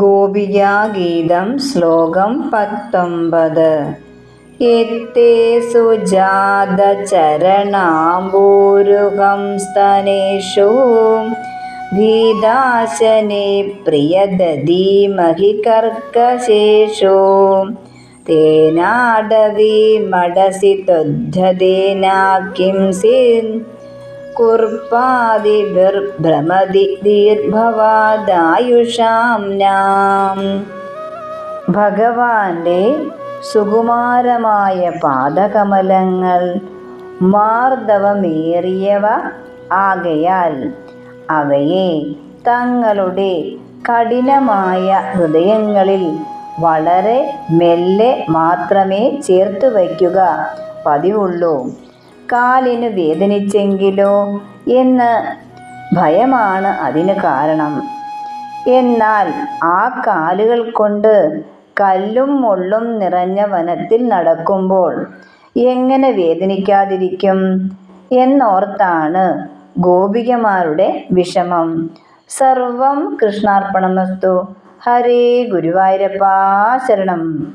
ഗോപികാഗീതം ശ്ലോകം പത്തൊമ്പത്. എത്തെ സുജാതചരണാംബൂരുഹം സ്തനേഷു ഭീതാശനെ പ്രിയദീമഹി കർക്കശേഷു തേനാടവി മടസി ത്വദ്ധതേനാ കിം ദീർഭവാദായുഷാം ഭഗവാന്റെ സുകുമാരമായ പാദകമലങ്ങൾ മാർദ്ദവമേറിയവ ആകയാൽ അവയെ തങ്ങളുടെ കഠിനമായ ഹൃദയങ്ങളിൽ വളരെ മെല്ലെ മാത്രമേ ചേർത്ത് വയ്ക്കുക പതിവുള്ളൂ. കാലിന് വേദനിച്ചെങ്കിലോ എന്ന് ഭയമാണ് അതിന് കാരണം. എന്നാൽ ആ കാലുകൾ കൊണ്ട് കല്ലും മുള്ളും നിറഞ്ഞ വനത്തിൽ നടക്കുമ്പോൾ എങ്ങനെ വേദനിക്കാതിരിക്കും എന്നോർത്താണ് ഗോപികമാരുടെ വിഷമം. സർവം കൃഷ്ണാർപ്പണമസ്തു. ഹരേ ഗുരുവായൂരപ്പാ ശരണം.